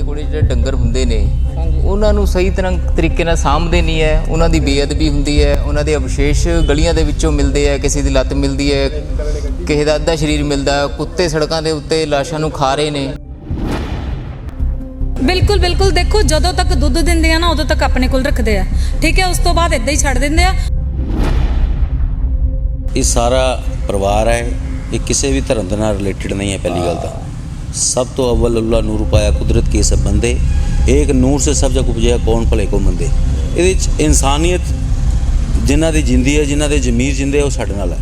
ਦੇ ਕੋਲੇ ਜਿਹੜੇ ਡੰਗਰ ਹੁੰਦੇ ਨੇ ਉਹਨਾਂ ਨੂੰ ਸਹੀ ਤਰ੍ਹਾਂ ਤਰੀਕੇ ਨਾਲ ਸਾਂਭਦੇ ਨਹੀਂ ਹੈ। ਉਹਨਾਂ ਦੀ ਬੇਅਦਬੀ ਹੁੰਦੀ ਹੈ ਉਹਨਾਂ ਦੇ ਅਵਸ਼ੇਸ਼ ਗਲੀਆਂ ਦੇ ਵਿੱਚੋਂ ਮਿਲਦੇ ਆ ਕਿਸੇ ਦੀ ਲੱਤ ਮਿਲਦੀ ਹੈ ਕਿਸੇ ਦਾ ਅੱਧਾ ਸਰੀਰ ਮਿਲਦਾ ਕੁੱਤੇ ਸੜਕਾਂ ਦੇ ਉੱਤੇ ਲਾਸ਼ਾਂ ਨੂੰ ਖਾ ਰਹੇ ਨੇ। ਬਿਲਕੁਲ ਬਿਲਕੁਲ। ਦੇਖੋ ਜਦੋਂ ਤੱਕ ਦੁੱਧ ਦਿੰਦੇ ਆ ਨਾ ਉਦੋਂ ਤੱਕ ਆਪਣੇ ਕੋਲ ਰੱਖਦੇ ਆ। ਠੀਕ ਹੈ ਉਸ ਤੋਂ ਬਾਅਦ ਇਦਾਂ ਹੀ ਛੱਡ ਦਿੰਦੇ ਆ। ਇਹ ਸਾਰਾ ਪਰਿਵਾਰ ਹੈ ਇਹ ਕਿਸੇ ਵੀ ਧਰਮ ਦੇ ਨਾਲ ਰਿਲੇਟਡ ਨਹੀਂ ਹੈ ਪਹਿਲੀ ਗੱਲ ਤਾਂ। ਸਭ ਤੋਂ ਅਵਲ ਅੱਲਾ ਨੂਰ ਪਾਇਆ ਕੁਦਰਤ ਕੇ ਸਭ ਬੰਦੇ। ਏਕ ਨੂਰ ਸੇ ਸਭ ਜਗ ਉਪਜਿਆ ਕੌਣ ਭਲੇ ਕੋ ਮੰਦੇ। ਇਹਦੇ ਵਿੱਚ ਇਨਸਾਨੀਅਤ ਜਿਨ੍ਹਾਂ ਦੀ ਜਿੰਦੀ ਹੈ ਜਿਨ੍ਹਾਂ ਦੇ ਜ਼ਮੀਰ ਜਿੰਦੇ ਹੈ, ਉਹ ਸਾਡੇ ਨਾਲ ਹੈ।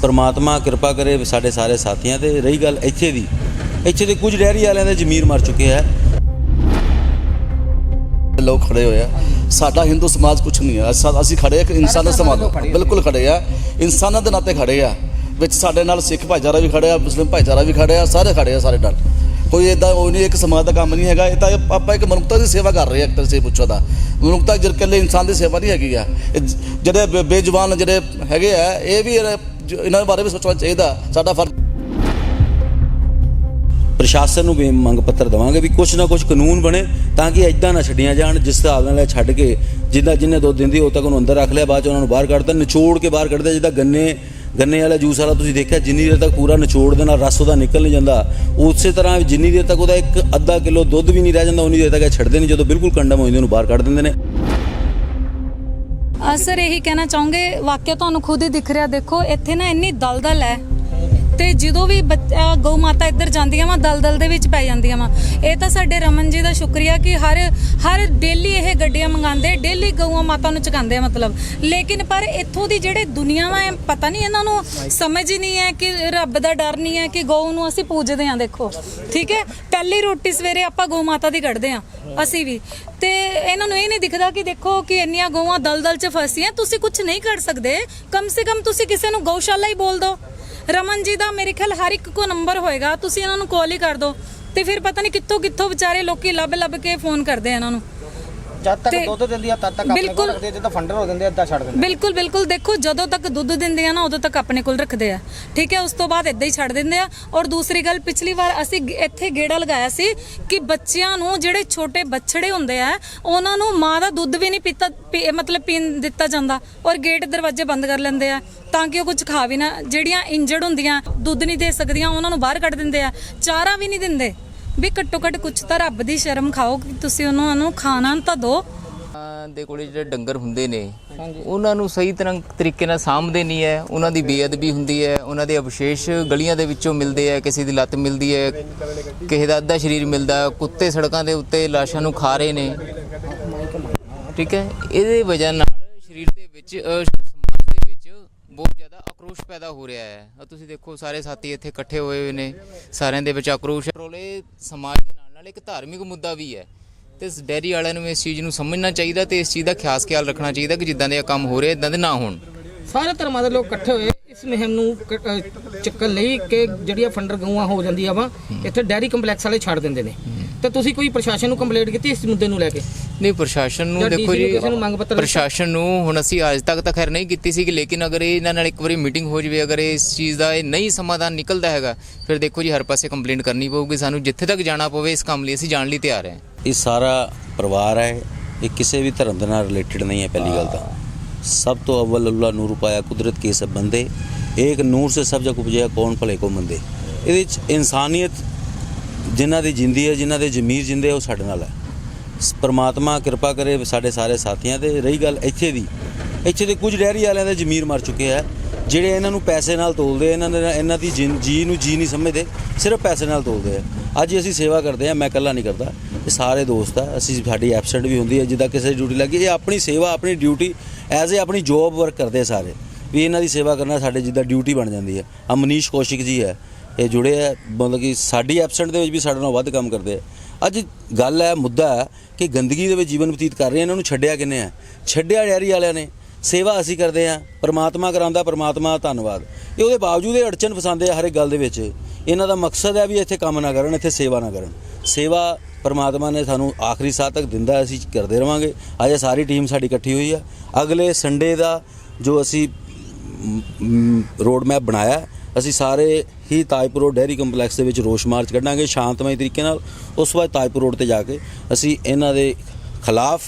ਪ੍ਰਮਾਤਮਾ ਕਿਰਪਾ ਕਰੇ ਸਾਡੇ ਸਾਰੇ ਸਾਥੀਆਂ ਤੇ। ਰਹੀ ਗੱਲ ਇੱਥੇ ਦੀ। ਇੱਥੇ ਦੇ ਕੁਝ ਡੈਰੀ ਵਾਲਿਆਂ ਦੇ ਜ਼ਮੀਰ ਮਰ ਚੁੱਕੇ ਹੈ ਲੋਕ ਖੜੇ ਹੋਏ ਆ। ਸਾਡਾ ਹਿੰਦੂ ਸਮਾਜ ਕੁਝ ਨਹੀਂ ਹੈ ਅਸਾਂ- ਖੜੇ ਇੱਕ ਇਨਸਾਨ ਦਾ ਸਮਾਜ ਬਿਲਕੁਲ ਖੜੇ ਆ। ਇਨਸਾਨਾਂ ਦੇ ਨਾਤੇ ਖੜੇ ਆ। ਵਿੱਚ ਸਾਡੇ ਨਾਲ ਸਿੱਖ ਭਾਈਚਾਰਾ ਵੀ ਖੜਿਆ, ਮੁਸਲਿਮ ਭਾਈਚਾਰਾ ਵੀ ਖੜਿਆ, ਸਾਰੇ ਖੜੇ ਆ ਸਾਰੇ ਨਾਲ। ਕੋਈ ਇਦਾਂ ਉਹ ਨਹੀਂ, ਇੱਕ ਸਮਾਜ ਦਾ ਕੰਮ ਨਹੀਂ ਹੈਗਾ। ਇਹ ਤਾਂ ਆਪਾਂ ਇੱਕ ਮਨੁੱਖਤਾ ਦੀ ਸੇਵਾ ਕਰ ਰਹੇ ਆ ਇੱਕ ਸੇ ਪੁੱਛੋ ਦਾ ਮਨੁੱਖਤਾ ਜਰ ਇਕੱਲੇ ਇਨਸਾਨ ਦੀ ਸੇਵਾ ਨਹੀਂ ਹੈਗੀ ਆ। ਇਹ ਜਿਹੜੇ ਬੇਜੁਬਾਨ ਜਿਹੜੇ ਹੈਗੇ ਆ, ਇਹ ਵੀ ਇਹ- ਜ- ਇਹਨਾਂ ਬਾਰੇ ਵੀ ਸੋਚਣਾ ਚਾਹੀਦਾ। ਸਾਡਾ ਫਰਜ਼ ਪ੍ਰਸ਼ਾਸਨ ਨੂੰ ਵੀ ਮੰਗ ਪੱਤਰ ਦਵਾਂਗੇ ਵੀ ਕੁਛ ਨਾ ਕੁਛ ਕਾਨੂੰਨ ਬਣੇ ਤਾਂ ਕਿ ਐਦਾਂ ਨਾ ਛੱਡੀਆਂ ਜਾਣ, ਜਿਸ ਹਿਸਾਬ ਨਾਲ ਇਹ ਛੱਡ ਕੇ ਜਿੱਦਾਂ ਜਿੰਨੇ ਦੁੱਧ ਦਿੰਦੀ ਉਹ ਤੱਕ ਉਹਨੂੰ ਅੰਦਰ ਰੱਖ ਲਿਆ, ਬਾਅਦ ਚ ਉਹਨਾਂ ਨੂੰ ਬਾਹਰ ਕੱਢਦਾ ਨਿਚੋੜ ਕੇ ਬਾਹਰ ਕੱਢਦੇ ਜਿੱਦਾਂ ਗੰਨੇ ਗੰਨੇ ਵਾਲਾ ਜੂਸ ਵਾਲਾ ਤੁਸੀਂ ਦੇਖਿਆ, ਜਿੰਨੀ ਦੇਰ ਤੱਕ ਪੂਰਾ ਨਿਚੋੜ ਦੇ ਨਾਲ ਰਸ ਉਹਦਾ ਨਿਕਲ ਨਹੀਂ ਜਾਂਦਾ। ਉਸੇ ਤਰ੍ਹਾਂ ਜਿੰਨੀ ਦੇਰ ਤੱਕ ਉਹਦਾ ਇੱਕ ਅੱਧਾ ਕਿਲੋ ਦੁੱਧ ਵੀ ਨਹੀਂ ਰਹਿ ਜਾਂਦਾ, ਉਨੀ ਦੇਰ ਤੱਕ ਇਹ ਛੱਡਦੇ ਨਹੀਂ, ਜਦੋਂ ਬਿਲਕੁਲ ਕੰਡਮ ਹੋ ਜਾਂਦੇ, ਉਹਨੂੰ ਬਾਹਰ ਕੱਢ ਦਿੰਦੇ ਨੇ। ਸਰ, ਇਹੀ ਕਹਿਣਾ ਚਾਹੂੰਗੇ, ਵਾਕਿਆ ਤੁਹਾਨੂੰ ਖੁਦ ਹੀ ਦਿਖ ਰਿਹਾ, ਦੇਖੋ, ਇੱਥੇ ਨਾ ਇੰਨੀ ਦਲਦਲ ਹੈ। ਜਦੋਂ ਵੀ ਬੱਚ- ਗਊ ਮਾਤਾ ਇੱਧਰ ਜਾਂਦੀਆਂ ਵਾ, ਦਲਦਲ ਦੇ ਵਿੱਚ ਪੈ ਜਾਂਦੀਆਂ ਵਾ। ਇਹ ਤਾਂ ਸਾਡੇ ਰਮਨ ਜੀ ਦਾ ਸ਼ੁਕਰੀਆ ਕਿ ਹਰ ਹਰ ਡੇਲੀ ਇਹ ਗੱਡੀਆਂ ਮੰਗਾਉਂਦੇ, ਡੇਲੀ ਗਊਆਂ ਮਾਤਾ ਨੂੰ ਚੁਕਾਉਂਦੇ ਆ ਮਤਲਬ। ਲੇਕਿਨ ਪਰ ਇੱਥੋਂ ਦੀ ਜਿਹੜੇ ਦੁਨੀਆ ਵਾ ਪਤਾ ਨਹੀਂ ਇਹਨਾਂ ਨੂੰ ਸਮਝ ਹੀ ਨਹੀਂ ਹੈ ਕਿ ਰੱਬ ਦਾ ਡਰ ਨਹੀਂ ਹੈ ਕਿ ਗਊ ਨੂੰ ਅਸੀਂ ਪੂਜਦੇ ਆ ਦੇਖੋ। ਠੀਕ ਹੈ? ਪਹਿਲੀ ਰੋਟੀ ਸਵੇਰੇ ਆਪਾਂ ਗਊ ਮਾਤਾ ਦੀ ਕੱਢਦੇ ਆ ਅਸੀਂ ਵੀ। ਤੇ ਇਹਨਾਂ ਨੂੰ ਇਹ ਨਹੀਂ ਦਿਖਦਾ ਕਿ ਦੇਖੋ ਕਿ ਇੰਨੀਆਂ ਗਊਆਂ ਦਲਦਲ 'ਚ ਫਸੀਆਂ, ਤੁਸੀਂ ਕੁਝ ਨਹੀਂ ਕਰ ਸਕਦੇ। ਕਮ ਸੇ ਕਮ ਤੁਸੀਂ ਕਿਸੇ ਨੂੰ ਗਊਸ਼ਾਲਾ ਹੀ ਬੋਲ ਦਿਓ। ਰਮਨ ਜੀ ਦਾ ਮੇਰੇ ਖਿਆਲ ਹਰ ਇੱਕ ਕੋ ਨੰਬਰ ਹੋਏਗਾ। ਤੁਸੀਂ ਇਹਨਾਂ ਨੂੰ ਕਾਲ ਹੀ ਕਰ ਦਿਓ। ਤੇ ਫਿਰ ਪਤਾ ਨਹੀਂ ਕਿੱਥੋਂ ਕਿੱਥੋਂ ਵਿਚਾਰੇ ਲੋਕੀ ਲੱਭ ਲੱਭ ਕੇ ਫੋਨ ਕਰਦੇ ਆ ਇਹਨਾਂ ਨੂੰ। ਜਦ ਤੱਕ ਤੇ- ਦੁੱਧ ਦਿੰਦੀ ਆ ਤਦ ਤੱਕ ਆਪਣੇ ਕੋਲ ਬਿਲਕੁਲ। ਰੱਖਦੇ ਆ, ਜਦੋਂ ਫੰਡਰ ਹੋ ਜਾਂਦੇ ਆ ਏਦਾਂ ਛੱਡ ਦਿੰਦੇ ਬਿਲਕੁਲ ਬਿਲਕੁਲ। ਦੇਖੋ ਜਦੋਂ ਤੱਕ ਦੁੱਧ ਦਿੰਦੇ ਆ ਨਾ ਉਦੋਂ ਤੱਕ ਆਪਣੇ ਕੋਲ ਰੱਖਦੇ ਆ। ਠੀਕ ਹੈ ਉਸ ਤੋਂ ਬਾਅਦ ਇਦਾਂ ਹੀ ਛੱਡ ਦਿੰਦੇ ਆ। ਔਰ ਦੂਸਰੀ ਗੱਲ ਪਿਛਲੀ ਵਾਰ ਅਸੀਂ ਗ- ਇੱਥੇ ਗੇੜਾ ਲਗਾਇਆ ਸੀ ਕਿ ਬੱਚਿਆਂ ਨੂੰ ਜਿਹੜੇ ਛੋਟੇ ਬੱਚੜੇ ਹੁੰਦੇ ਆ ਉਹਨਾਂ ਨੂੰ ਮਾਂ ਦਾ ਦੁੱਧ ਵੀ ਨਹੀਂ ਪੀਤਾ ਪੀ- ਮਤਲਬ ਪੀਣ ਦਿੱਤਾ ਜਾਂਦਾ। ਔਰ ਗੇਟ ਦਰਵਾਜ਼ੇ ਬੰਦ ਕਰ ਲੈਂਦੇ ਆ ਤਾਂ ਕਿ ਉਹ ਕੁਝ ਖਾ ਵੀ ਨਾ ਜਿਹੜੀਆਂ ਇੰਜਰਡ ਹੁੰਦੀਆਂ ਦੁੱਧ ਨਹੀਂ ਦੇ ਸਕਦੀਆਂ ਉਹਨਾਂ ਨੂੰ ਬਾਹਰ ਕੱਢ ਦਿੰਦੇ ਆ। ਚਾਰਾ ਵੀ ਨਹੀਂ ਦਿੰਦੇ। ਵੀ ਘੱਟੋ ਘੱਟ ਕੁਝ ਤਾਂ ਰੱਬ ਦੀ ਸ਼ਰਮ ਖਾਓ ਕਿ ਤੁਸੀਂ ਉਹਨਾਂ ਨੂੰ ਖਾਣਾ ਤਾਂ ਦਿਓ ਦੇ ਕੋਲੇ ਜਿਹੜੇ ਡੰਗਰ ਹੁੰਦੇ ਨੇ, ਉਹਨਾਂ ਨੂੰ ਸਹੀ ਤਰ੍ਹਾਂ ਤਰੀਕੇ ਨਾਲ ਸਾਂਭਦੇ ਨਹੀਂ ਹੈ। ਉਹਨਾਂ ਦੀ ਬੇਅਦਬੀ ਹੁੰਦੀ ਹੈ, ਉਹਨਾਂ ਦੇ ਅਵਸ਼ੇਸ਼ ਗਲੀਆਂ ਦੇ ਵਿੱਚੋਂ ਮਿਲਦੇ ਆ ਕਿਸੇ ਦੀ ਲੱਤ ਮਿਲਦੀ ਹੈ, ਕਿਸੇ ਦਾ ਅੱਧਾ ਸਰੀਰ ਮਿਲਦਾ, ਕੁੱਤੇ ਸੜਕਾਂ ਦੇ ਉੱਤੇ ਲਾਸ਼ਾਂ ਨੂੰ ਖਾ ਰਹੇ ਨੇ। ਠੀਕ ਹੈ? ਇਹਦੇ ਵਜ੍ਹਾ ਨਾਲ ਸਰੀਰ ਦੇ ਵਿੱਚ ਸਮਾਜ ਦੇ ਵਿੱਚ ਬਹੁਤ ਜ਼ਿਆਦਾ ਆਕਰੋਸ਼ ਪੈਦਾ ਹੋ ਰਿਹਾ ਹੈ। ਆਹ ਤੁਸੀਂ ਦੇਖੋ ਸਾਰੇ ਸਾਥੀ ਇੱਥੇ ਇਕੱਠੇ ਹੋਏ ਹੋਏ ਨੇ। ਸਾਰਿਆਂ ਦੇ ਵਿੱਚ ਆਕਰੋਸ਼ ਹੈ। ਰੋਲੇ ਸਮਾਜ ਦੇ ਨਾਲ ਨਾਲ ਇੱਕ ਧਾਰਮਿਕ ਮੁੱਦਾ ਵੀ ਹੈ। ਤੇ ਇਸ ਡੈਰੀ ਵਾਲਿਆਂ ਨੂੰ ਇਸ ਚੀਜ਼ ਨੂੰ ਸਮਝਣਾ ਚਾਹੀਦਾ ਤੇ ਇਸ ਚੀਜ਼ ਦਾ ਖਾਸ ਖਿਆਲ ਰੱਖਣਾ ਚਾਹੀਦਾ ਕਿ ਜਿੱਦਾਂ ਦੇ ਕੰਮ ਹੋ ਰਹੇ ਇਦਾਂ ਦੇ ਨਾ ਹੋਣ। ਸਾਰੇ ਧਰਮਾਂ ਦੇ ਲੋਕ ਇਕੱਠੇ ਹੋਏ ਇਸ ਮੁਹਿੰਮ ਨੂੰ ਚੱਕਣ ਲਈ ਕਿ ਜਿਹੜੀਆਂ ਫੰਡਰ ਗਊਆਂ ਹੋ ਜਾਂਦੀਆਂ ਵਾ ਇੱਥੇ ਡੈਰੀ ਕੰਪਲੈਕਸ ਵਾਲੇ ਛੱਡ ਦਿੰਦੇ ਨੇ। ਤੇ ਤੁਸੀਂ ਕੋਈ ਪ੍ਰਸ਼ਾਸਨ ਨੂੰ ਕੰਪਲੇਂਟ ਕੀਤੀ ਇਸ ਮੁੱਦੇ ਨੂੰ ਲੈ ਕੇ? ਨਹੀਂ ਪ੍ਰਸ਼ਾਸਨ ਨੂੰ ਦੇਖੋ ਨੂੰ ਜੀ ਕਿਸੇ ਨੂੰ ਮੰਗ ਪੱਤਰ ਦਿੱਤਾ? ਪ੍ਰਸ਼ਾਸਨ ਨੂੰ ਹੁਣ ਅਸੀਂ ਅੱਜ ਤੱਕ ਤਾਂ ਖੈਰ ਨਹੀਂ ਕੀਤੀ ਸੀ ਕਿ ਲੇਕਿਨ ਅਗਰ ਇਹ ਇਹਨਾਂ ਨਾਲ ਇੱਕ ਵਾਰੀ ਮੀਟਿੰਗ ਹੋ ਜਵੇ ਅਗਰ ਇਸ ਚੀਜ਼ ਦਾ ਇਹ ਨਹੀਂ ਸਮਾਧਾਨ ਨਿਕਲਦਾ ਹੈਗਾ ਫਿਰ ਦੇਖੋ ਜੀ ਹਰ ਪਾਸੇ ਕੰਪਲੇਂਟ ਕਰਨੀ ਪਊਗੀ ਸਾਨੂੰ ਜਿੱਥੇ ਤੱਕ ਜਾਣਾ ਪਵੇ ਇਸ ਕੰਮ ਲਈ ਅਸੀਂ ਜਾਣ ਲਈ ਤਿਆਰ ਹਾਂ। ਇਹ ਸਾਰਾ ਪਰਿਵਾਰ ਹੈ ਇਹ ਕਿਸੇ ਵੀ ਧਰਮ ਦੇ ਨਾਲ ਰਿਲੇਟਡ ਨਹੀਂ ਹੈ ਪਹਿਲੀ ਗੱਲ ਤਾਂ। ਸਭ ਤੋਂ ਅਵਲ ਅੱਲਾ ਨੂਰ ਪਾਇਆ ਕੁਦਰਤ ਕੇ ਸਭ ਬੰਦੇ ਏਕ ਨੂਰ ਸੇ ਸਭ ਜਗ ਉਪਜਿਆ ਕੌਣ ਭਲੇ ਕੋ ਮੰਦੇ। ਇਹਦੇ ਵਿੱਚ ਇਨਸਾਨੀਅਤ ਜਿਨ੍ਹਾਂ ਦੀ ਜਿੰਦੀ ਹੈ, ਜਿਨ੍ਹਾਂ ਦੇ ਜ਼ਮੀਰ ਜਿੰਦੇ ਉਹ ਸਾਡੇ ਨਾਲ ਹੈ। ਪਰਮਾਤਮਾ ਕਿਰਪਾ ਕਰੇ ਸਾਡੇ ਸਾਰੇ ਸਾਥੀਆਂ ਤੇ। ਰਹੀ ਗੱਲ ਇੱਥੇ ਦੀ। ਇੱਥੇ ਦੇ ਕੁਝ ਡੈਰੀ ਵਾਲਿਆਂ ਦੇ ਜ਼ਮੀਰ ਮਰ ਚੁੱਕੇ ਹੈ ਜਿਹੜੇ ਇਹਨਾਂ ਨੂੰ ਪੈਸੇ ਨਾਲ ਤੋਲਦੇ ਇਹਨਾਂ ਦੇ ਇਹਨਾਂ ਦੀ ਜਿਨ- ਜੀ ਨੂੰ ਜੀ ਨਹੀਂ ਸਮਝਦੇ, ਸਿਰਫ ਪੈਸੇ ਨਾਲ ਤੋਲਦੇ ਆ। ਅੱਜ ਅਸੀਂ ਸੇਵਾ ਕਰਦੇ ਆ, ਮੈਂ ਇਕੱਲਾ ਨਹੀਂ ਕਰਦਾ। ਇਹ ਸਾਰੇ ਦੋਸਤ ਆ। ਅਸੀਂ ਸਾਡੀ ਐਬਸੈਂਟ ਵੀ ਹੁੰਦੀ ਹੈ ਜਿੱਦਾਂ ਕਿਸੇ ਦੀ ਡਿਊਟੀ ਲੱਗੀ। ਇਹ ਆਪਣੀ ਸੇਵਾ, ਆਪਣੀ ਡਿਊਟੀ ਐਜ਼ ਏ ਆਪਣੀ ਜੋਬ ਵਰਕ ਕਰਦੇ ਆ ਸਾਰੇ। ਵੀ ਇਹਨਾਂ ਦੀ ਸੇਵਾ ਕਰਨਾ ਸਾਡੇ ਜਿੱਦਾਂ ਡਿਊਟੀ ਬਣ ਜਾਂਦੀ ਹੈ ਆ। ਮਨੀਸ਼ ਕੌਸ਼ਿਕ ਜੀ ਹੈ। ਇਹ ਜੁੜੇ ਆ, ਮਤਲਬ ਕਿ ਸਾਡੀ ਐਬਸੈਂਟ ਦੇ ਵਿੱਚ ਵੀ ਸਾਡੇ ਨਾਲ ਵੱਧ ਕੰਮ ਕਰਦੇ ਆ। ਅੱਜ ਗੱਲ ਹੈ, ਮੁੱਦਾ ਹੈ ਕਿ ਗੰਦਗੀ ਦੇ ਵਿੱਚ ਜੀਵਨ ਬਤੀਤ ਕਰ ਰਹੇ ਇਹਨਾਂ ਨੂੰ ਛੱਡਿਆ ਕਿੰਨੇ ਆ? ਛੱਡਿਆ ਡੈਰੀ ਵਾਲਿਆਂ ਨੇ। ਸੇਵਾ ਅਸੀਂ ਕਰਦੇ ਆ, ਪਰਮਾਤਮਾ ਕਰਾਉਂਦਾ, ਪਰਮਾਤਮਾ ਧੰਨਵਾਦ। ਇਹ ਉਹਦੇ ਬਾਵਜੂਦ ਇਹ ਅੜਚਨ ਫਸਾਉਂਦੇ ਆ ਹਰ ਇੱਕ ਗੱਲ ਦੇ ਵਿੱਚ। ਇਹਨਾਂ ਦਾ ਮਕਸਦ ਹੈ ਵੀ ਇੱਥੇ ਕੰਮ ਨਾ ਕਰਨ, ਇੱਥੇ ਸੇਵਾ ਨਾ ਕਰਨ। ਸੇਵਾ ਪਰਮਾਤਮਾ ਨੇ ਸਾਨੂੰ ਆਖਰੀ ਸਾਹ ਤੱਕ ਦਿੰਦਾ ਅਸੀਂ ਕਰਦੇ ਰਵਾਂਗੇ। ਅੱਜ ਇਹ ਸਾਰੀ ਟੀਮ ਸਾਡੀ ਇਕੱਠੀ ਹੋਈ ਆ। ਅਗਲੇ ਸੰਡੇ ਦਾ ਜੋ ਅਸੀਂ ਰੋਡ ਮੈਪ ਬਣਾਇਆ ਅਸੀਂ ਸਾਰੇ ਹੀ ਤਾਜਪੁਰ ਰੋਡ ਡੈਰੀ ਕੰਪਲੈਕਸ ਦੇ ਵਿੱਚ ਰੋਸ਼ ਮਾਰਚ ਕੱਢਾਂਗੇ ਸ਼ਾਂਤਮਈ ਤਰੀਕੇ ਨਾਲ। ਉਸ ਤੋਂ ਬਾਅਦ ਤਾਜਪੁਰ ਰੋਡ ਤੇ ਜਾ ਕੇ ਅਸੀਂ ਇਹਨਾਂ ਦੇ ਖਿਲਾਫ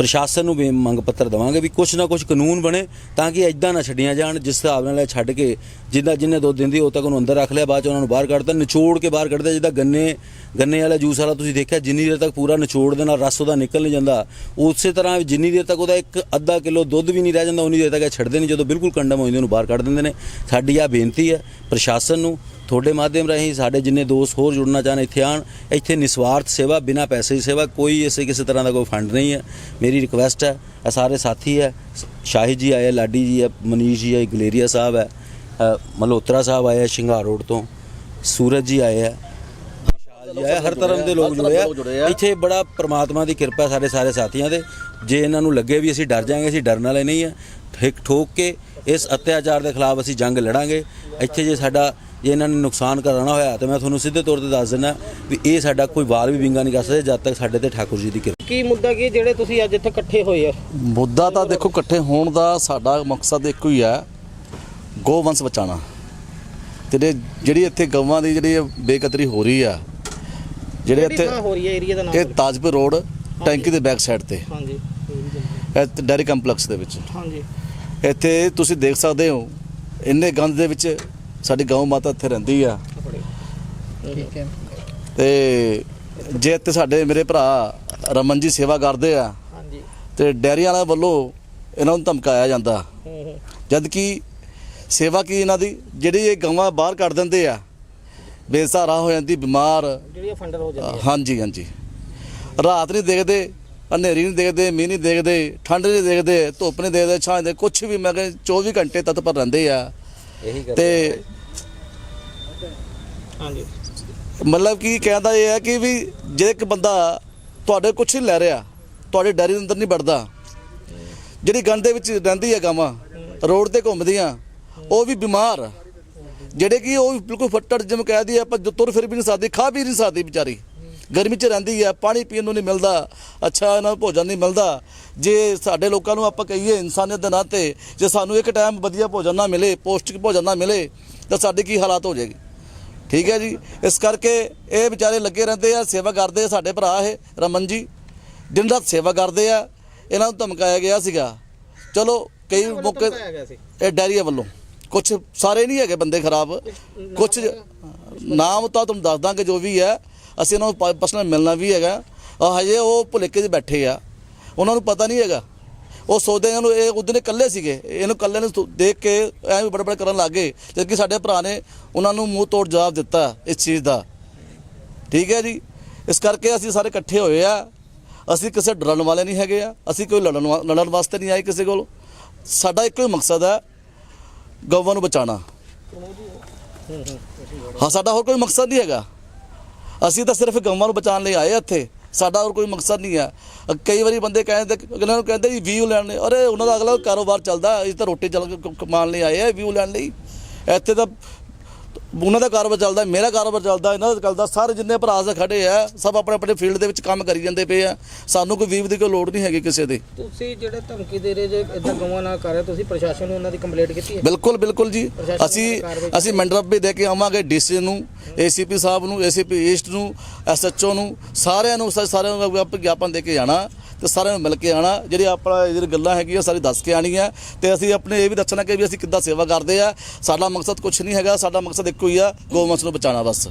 ਪ੍ਰਸ਼ਾਸਨ ਨੂੰ ਵੀ ਮੰਗ ਪੱਤਰ ਦਵਾਂਗੇ ਵੀ ਕੁਛ ਨਾ ਕੁਛ ਕਾਨੂੰਨ ਬਣੇ ਤਾਂ ਕਿ ਐਦਾਂ ਨਾ ਛੱਡੀਆਂ ਜਾਣ, ਜਿਸ ਹਿਸਾਬ ਨਾਲ ਇਹ ਛੱਡ ਕੇ ਜਿੱਦਾਂ ਜਿੰਨੇ ਦੁੱਧ ਦਿੰਦੀ ਉਹ ਤੱਕ ਉਹਨੂੰ ਅੰਦਰ ਰੱਖ ਲਿਆ, ਬਾਅਦ ਚ ਉਹਨਾਂ ਨੂੰ ਬਾਹਰ ਕੱਢਦਾ ਨਿਚੋੜ ਕੇ ਬਾਹਰ ਕੱਢਦਾ, ਜਿੱਦਾਂ ਗੰਨੇ ਗੰਨੇ ਵਾਲਾ ਜੂਸ ਵਾਲਾ ਤੁਸੀਂ ਦੇਖਿਆ, ਜਿੰਨੀ ਦੇਰ ਤੱਕ ਪੂਰਾ ਨਿਚੋੜ ਦੇ ਨਾਲ ਰਸ ਉਹਦਾ ਨਿਕਲ ਨਹੀਂ ਜਾਂਦਾ, ਉਸੇ ਤਰ੍ਹਾਂ ਜਿੰਨੀ ਦੇਰ ਤੱਕ ਉਹਦਾ ਇੱਕ ਅੱਧਾ ਕਿਲੋ ਦੁੱਧ ਵੀ ਨਹੀਂ ਰਹਿ ਜਾਂਦਾ, ਉਨੀ ਦੇਰ ਤੱਕ ਇਹ ਛੱਡਦੇ ਨਹੀਂ, ਜਦੋਂ ਬਿਲਕੁਲ ਕੰਡਮ ਹੋ ਜਾਂਦੇ ਉਹਨੂੰ ਬਾਹਰ ਕੱਢ ਦਿੰਦੇ ਨੇ। ਸਾਡੀ ਆ ਬੇਨਤੀ ਹੈ ਪ੍ਰਸ਼ਾਸਨ ਨੂੰ ਤੁਹਾਡੇ ਮਾਧਿਅਮ ਰਾਹੀਂ ਸਾਡੇ ਜਿੰਨੇ ਦੋਸਤ ਹੋਰ ਜੁੜਨਾ ਚਾਹਣ ਇੱਥੇ ਆਣ ਇੱਥੇ ਨਿਸਵਾਰਥ ਸੇਵਾ ਬਿਨਾਂ ਪੈਸੇ ਦੀ ਸੇਵਾ ਕੋਈ ਇਸੇ ਕਿਸੇ ਤਰ੍ਹਾਂ ਦਾ ਕੋਈ ਫੰਡ ਨਹੀਂ ਹੈ। ਮੇਰੀ ਰਿਕੁਐਸਟ ਹੈ ਇਹ ਸਾਰੇ ਸਾਥੀ ਹੈ ਸ਼ਾਹਿਦ ਜੀ ਆਏ ਲਾਡੀ ਜੀ ਹੈ ਮਨੀਸ਼ ਜੀ ਹੈ ਗਲੇਰੀਆ ਸਾਹਿਬ ਹੈ ਮਲਹੋਤਰਾ ਸਾਹਿਬ ਆਏ ਹੈ ਸ਼ਿੰਗਾਰ ਰੋਡ ਤੋਂ ਸੂਰਜ ਜੀ ਆਏ ਹੈ ਜੀ ਆਏ ਹਰ ਤਰ੍ਹਾਂ ਦੇ ਲੋਕ ਜੁੜੇ ਆ। ਇੱਥੇ ਬੜਾ ਪ੍ਰਮਾਤਮਾ ਦੀ ਕਿਰਪਾ ਸਾਡੇ ਸਾਰੇ ਸਾਥੀਆਂ ਦੇ ਜੇ ਇਹਨਾਂ ਨੂੰ ਲੱਗੇ ਵੀ ਅਸੀਂ ਡਰ ਜਾਾਂਗੇ ਅਸੀਂ ਡਰਨ ਵਾਲੇ ਨਹੀਂ ਆ ਠੇਕ ਠੋਕ ਕੇ ਇਸ ਅਤਿਆਚਾਰ ਦੇ ਖਿਲਾਫ ਅਸੀਂ ਜੰਗ ਲੜਾਂਗੇ। ਇੱਥੇ ਜੇ ਸਾਡਾ ਜੇ ਇਹਨਾਂ ਨੇ ਨੁਕਸਾਨ ਕਰਾਉਣਾ ਹੋਇਆ ਤਾਂ ਮੈਂ ਤੁਹਾਨੂੰ ਸਿੱਧੇ ਤੌਰ ਤੇ ਦੱਸ ਦਿੰਦਾ ਵੀ ਇਹ ਸਾਡਾ ਕੋਈ ਵਾਰ ਵੀ ਵਿੰਗਾ ਨਹੀਂ ਕਰ ਸਕਦੇ ਜਦ ਤੱਕ ਸਾਡੇ ਤੇ ਠਾਕੁਰ ਜੀ ਦੀ ਕਿਰਪਾ ਕੀ ਮੁੱਦਾ ਕੀ ਜਿਹੜੇ ਤੁਸੀਂ ਅੱਜ ਇੱਥੇ ਇਕੱਠੇ ਹੋਏ ਆ? ਮੁੱਦਾ ਤਾਂ ਦੇਖੋ ਇਕੱਠੇ ਹੋਣ ਦਾ ਸਾਡਾ ਮਕਸਦ ਇੱਕੋ ਹੀ ਹੈ ਗੋਵੰਸ਼ ਬਚਾਉਣਾ। ਤੇ ਜਿਹੜੀ ਇੱਥੇ ਗਊਆਂ ਦੀ ਜਿਹੜੀ ਬੇਕਦਰੀ ਹੋ ਰਹੀ ਆ ਜਿਹੜੇ ਇੱਥੇ ਹੋ ਰਹੀ ਹੈ ਏਰੀਆ ਦਾ ਨਾਮ ਇਹ ਤਾਜਪੁਰ ਰੋਡ ਟੈਂਕੀ ਦੇ ਬੈਕ ਸਾਈਡ ਤੇ। ਹਾਂਜੀ। ਇਹ ਡੈਰੀ ਕੰਪਲੈਕਸ ਦੇ ਵਿੱਚ। ਹਾਂਜੀ। ਇੱਥੇ ਤੁਸੀਂ ਦੇਖ ਸਕਦੇ ਹੋ ਇੰਨੇ ਗੰਦ ਦੇ ਵਿੱਚ ਸਾਡੀ ਗਊ ਮਾਤਾ ਇੱਥੇ ਰਹਿੰਦੀ ਆ। ਠੀਕ ਹੈ। ਤੇ ਜੇ ਇੱਥੇ ਸਾਡੇ ਮੇਰੇ ਭਰਾ ਰਮਨ ਜੀ ਸੇਵਾ ਕਰਦੇ ਆ ਹਾਂਜੀ। ਤੇ ਡੈਰੀ ਵਾਲਿਆਂ ਵੱਲੋਂ ਇਹਨਾਂ ਨੂੰ ਧਮਕਾਇਆ ਜਾਂਦਾ। ਜਦ ਕਿ ਸੇਵਾ ਕੀ ਇਹਨਾਂ ਦੀ? ਜਿਹੜੀ ਇਹ ਗਊਆਂ ਬਾਹਰ ਕੱਢ ਦਿੰਦੇ ਆ ਬੇਸਹਾਰਾ ਹੋ ਜਾਂਦੀ ਬਿਮਾਰ। ਜਿਹੜੀ ਫੰਡਰ ਹੋ ਜਾਂਦੀ ਹਾਂਜੀ ਹਾਂਜੀ। ਰਾਤ ਨਹੀਂ ਦੇਖਦੇ ਹਨੇਰੀ ਨਹੀਂ ਦੇਖਦੇ ਮੀਂਹ ਨਹੀਂ ਦੇਖਦੇ ਠੰਡ ਨਹੀਂ ਦੇਖਦੇ ਧੁੱਪ ਨਹੀਂ ਦੇਖਦੇ ਛਾਂ ਦੇ ਕੁਝ ਵੀ ਮੈਂ ਕਹਿੰਦਾ 24 ਘੰਟੇ ਤੱਕ ਪਰ ਰਹਿੰਦੇ ਆ। ਇਹੀ ਤੇ ਹਾਂਜੀ। ਮਤਲਬ ਕੀ ਕਹਿੰਦਾ ਇਹ ਹੈ ਕਿ ਵੀ ਜੇ ਇੱਕ ਬੰਦਾ ਤੁਹਾਡੇ ਕੁਝ ਨਹੀਂ ਲੈ ਰਿਹਾ ਤੁਹਾਡੇ ਡੈਰੀ ਦੇ ਅੰਦਰ ਨਹੀਂ ਵੜਦਾ ਜਿਹੜੀ ਗੰਦ ਦੇ ਵਿੱਚ ਰਹਿੰਦੀ ਹੈ ਗਾਵਾਂ ਰੋਡ ਤੇ ਘੁੰਮਦੀਆਂ ਉਹ ਵੀ ਬਿਮਾਰ। ਜਿਹੜੇ ਕਿ ਉਹ ਵੀ ਬਿਲਕੁਲ ਫੱਟੜ ਜਿਵੇਂ ਕਹਿ ਦਈਏ ਆਪਾਂ ਜੋ ਤੁਰ ਫਿਰ ਵੀ ਨਹੀਂ ਸਕਦੀ ਖਾ ਵੀ ਨਹੀਂ ਸਕਦੀ ਵਿਚਾਰੀ। ਗਰਮੀ 'ਚ ਰਹਿੰਦੀ ਹੈ ਪਾਣੀ ਪੀਣ ਨੂੰ ਨਹੀਂ ਮਿਲਦਾ ਅੱਛਾ ਇਹਨਾਂ ਨੂੰ ਭੋਜਨ ਨਹੀਂ ਮਿਲਦਾ। ਜੇ ਸਾਡੇ ਲੋਕਾਂ ਨੂੰ ਆਪਾਂ ਕਹੀਏ ਇਨਸਾਨੀਅਤ ਦੇ ਨਾਤੇ ਜੇ ਸਾਨੂੰ ਇੱਕ ਟਾਈਮ ਵਧੀਆ ਭੋਜਨ ਨਾ ਮਿਲੇ ਪੌਸ਼ਟਿਕ ਭੋਜਨ ਨਾ ਮਿਲੇ ਤਾਂ ਸਾਡੀ ਕੀ ਹਾਲਾਤ ਹੋ ਜਾਏਗੀ? ਠੀਕ ਹੈ ਜੀ? ਇਸ ਕਰਕੇ ਇਹ ਵਿਚਾਰੇ ਲੱਗੇ ਰਹਿੰਦੇ ਆ ਸੇਵਾ ਕਰਦੇ ਆ ਸਾਡੇ ਭਰਾ ਇਹ ਰਮਨ ਜੀ। ਦਿਨ ਰਾਤ ਸੇਵਾ ਕਰਦੇ ਆ ਇਹਨਾਂ ਨੂੰ ਧਮਕਾਇਆ ਗਿਆ ਸੀਗਾ। ਚਲੋ ਕਈ ਮੌਕੇ? ਇਹ ਡੈਰੀਆ ਵੱਲੋਂ। ਕੁਝ ਸਾਰੇ ਨਹੀਂ ਹੈਗੇ ਬੰਦੇ ਖਰਾਬ। ਕੁਝ ਨਾਮ ਤਾਂ ਤੁਹਾਨੂੰ ਦੱਸ ਦਾਂਗੇ ਜੋ ਵੀ ਹੈ। ਅਸੀਂ ਇਹਨਾਂ ਨੂੰ ਪਰਸਨਲ ਮਿਲਣਾ ਵੀ ਹੈਗਾ। ਹਜੇ ਉਹ ਭੁਲੇਕੇ 'ਚ ਬੈਠੇ ਆ। ਉਹਨਾਂ ਨੂੰ ਪਤਾ ਨਹੀਂ ਹੈਗਾ। ਉਹ ਸੋਚਦੇ ਇਹਨਾਂ ਨੂੰ ਇਹ ਉਹਦੇ ਨੇ ਇਕੱਲੇ ਸੀਗੇ। ਇਹਨੂੰ ਇਕੱਲੇ ਨੂੰ ਦੇਖ ਕੇ ਐਵੇਂ ਬੜੇ ਬੜੇ ਕਰਨ ਲੱਗੇ ਜਦਕਿ ਸਾਡੇ ਭਰਾ ਨੇ ਉਹਨਾਂ ਨੂੰ ਮੂੰਹ ਤੋੜ ਜਵਾਬ ਦਿੱਤਾ ਇਸ ਚੀਜ਼ ਦਾ। ਠੀਕ ਹੈ ਜੀ? ਇਸ ਕਰਕੇ ਅਸੀਂ ਸਾਰੇ ਇਕੱਠੇ ਹੋਏ ਆ। ਅਸੀਂ ਕਿਸੇ ਡਰਨ ਵਾਲੇ ਨਹੀਂ ਹੈਗੇ ਆ। ਅਸੀਂ ਕੋਈ ਲੜਨ ਵਾ- ਲੜਨ ਵਾਸਤੇ ਨਹੀਂ ਆਏ ਕਿਸੇ ਕੋਲ। ਸਾਡਾ ਇੱਕੋ ਹੀ ਮਕਸਦ ਹੈ ਗਊਆਂ ਨੂੰ ਬਚਾਉਣਾ। ਹਾਂ, ਸਾਡਾ ਹੋਰ ਕੋਈ ਮਕਸਦ ਨਹੀਂ ਹੈਗਾ। ਅਸੀਂ ਤਾਂ ਸਿਰਫ ਗਊਆਂ ਨੂੰ ਬਚਾਉਣ ਲਈ ਆਏ ਇੱਥੇ। ਸਾਡਾ ਹੋਰ ਕੋਈ ਮਕਸਦ ਨਹੀਂ ਹੈ ਕਈ ਵਾਰੀ ਬੰਦੇ ਕਹਿੰਦੇ ਉਹਨਾਂ ਨੂੰ ਕਹਿੰਦੇ ਜੀ ਵਿਊ ਲੈਣ ਲਈ। ਅਰੇ ਉਹਨਾਂ ਦਾ ਅਗਲਾ ਕਾਰੋਬਾਰ ਚੱਲਦਾ, ਅਸੀਂ ਤਾਂ ਰੋਟੀ ਚੱਲ ਕਮਾਉਣ ਲਈ ਆਏ ਆ ਵਿਊ ਲੈਣ ਲਈ। ਇੱਥੇ ਤਾਂ ਉਹਨਾਂ ਦਾ ਕਾਰੋਬਾਰ ਚੱਲਦਾ ਮੇਰਾ ਕਾਰੋਬਾਰ ਚੱਲਦਾ ਇਹਨਾਂ ਦਾ ਚੱਲਦਾ ਸਾਰੇ ਜਿੰਨੇ ਭਰਾ ਸੇ ਖੜੇ ਆ ਸਭ ਆਪਣੇ ਆਪਣੇ ਫੀਲਡ ਦੇ ਵਿੱਚ ਕੰਮ ਕਰੀ ਜਾਂਦੇ ਪਏ ਆ। ਸਾਨੂੰ ਕੋਈ ਵੀਵ ਦੀ ਕੋਈ ਲੋੜ ਨਹੀਂ ਹੈਗੀ ਕਿਸੇ ਦੀ। ਤੁਸੀਂ ਜਿਹੜੇ ਧਮਕੀ ਦੇ ਰਹੇ ਜੇ ਇਦਾਂ ਗਵਾਂ ਨਾ ਕਰ ਰਹੇ ਤੁਸੀਂ ਪ੍ਰਸ਼ਾਸਨ ਨੂੰ ਉਹਨਾਂ ਦੀ ਕੰਪਲੇਂਟ ਕੀਤੀ ਹੈ? ਬਿਲਕੁਲ ਬਿਲਕੁਲ ਜੀ। ਅਸੀਂ ਅਸੀਂ ਮੰਡਪ ਵੀ ਦੇ ਕੇ ਆਵਾਂਗੇ ਡੀਸੀ ਨੂੰ ਏਸੀਪੀ ਸਾਹਿਬ ਨੂੰ ਏਸੀਪੀ ਈਸਟ ਨੂੰ ਐਸਐਚਓ ਨੂੰ ਸਾਰਿਆਂ ਨੂੰ ਸਾਰਿਆਂ ਨੂੰ ਆਪਾਂ ਵਿਗਿਆਪਨ ਦੇ ਕੇ ਜਾਣਾ। ਤੇ ਸਾਰਿਆਂ ਨੂੰ ਮਿਲ ਕੇ ਆਣਾ। ਜਿਹੜੀ ਆਪਣਾ ਜਿਹੜੀ ਗੱਲਾਂ ਹੈਗੀਆਂ ਸਾਰੀ ਦੱਸ ਕੇ ਆਣੀਆਂ ਤੇ ਅਸੀਂ ਆਪਣੇ ਇਹ ਵੀ ਦੱਸਣਾ ਕਿ ਵੀ ਅਸੀਂ ਕਿੱਦਾਂ ਸੇਵਾ ਕਰਦੇ ਆ। ਸਾਡਾ ਮਕਸਦ ਕੁਝ ਨਹੀਂ ਹੈਗਾ, ਸਾਡਾ ਮਕਸਦ ਇੱਕੋ ਹੀ ਆ, ਗਊ ਨੂੰ ਬਚਾਉਣਾ ਬਸ।